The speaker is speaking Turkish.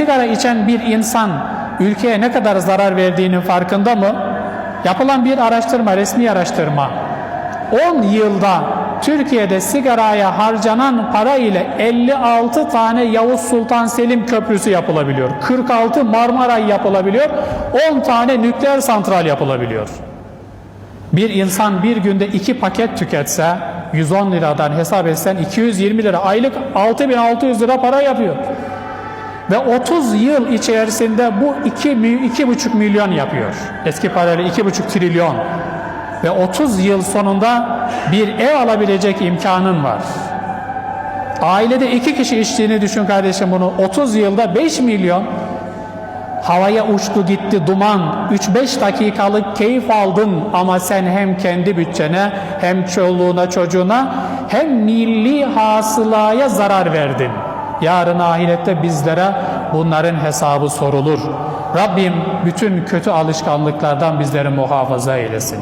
sigara içen bir insan ülkeye ne kadar zarar verdiğinin farkında mı? Yapılan bir araştırma, resmi araştırma. 10 yılda Türkiye'de sigaraya harcanan para ile 56 tane Yavuz Sultan Selim Köprüsü yapılabiliyor. 46 Marmaray yapılabiliyor. 10 tane nükleer santral yapılabiliyor. Bir insan bir günde iki paket tüketse 110 liradan hesap etsen 220 lira aylık 6600 lira para yapıyor. Ve 30 yıl içerisinde bu 2 2,5 milyon yapıyor. Eski parayla 2,5 trilyon. Ve 30 yıl sonunda bir ev alabilecek imkanın var. Ailede iki kişi içtiğini düşün kardeşim bunu. 30 yılda 5 milyon havaya uçtu gitti duman 3-5 dakikalık keyif aldın ama sen hem kendi bütçene hem çoluğuna çocuğuna hem milli hasılaya zarar verdin. Yarın ahirette bizlere bunların hesabı sorulur. Rabbim bütün kötü alışkanlıklardan bizleri muhafaza eylesin.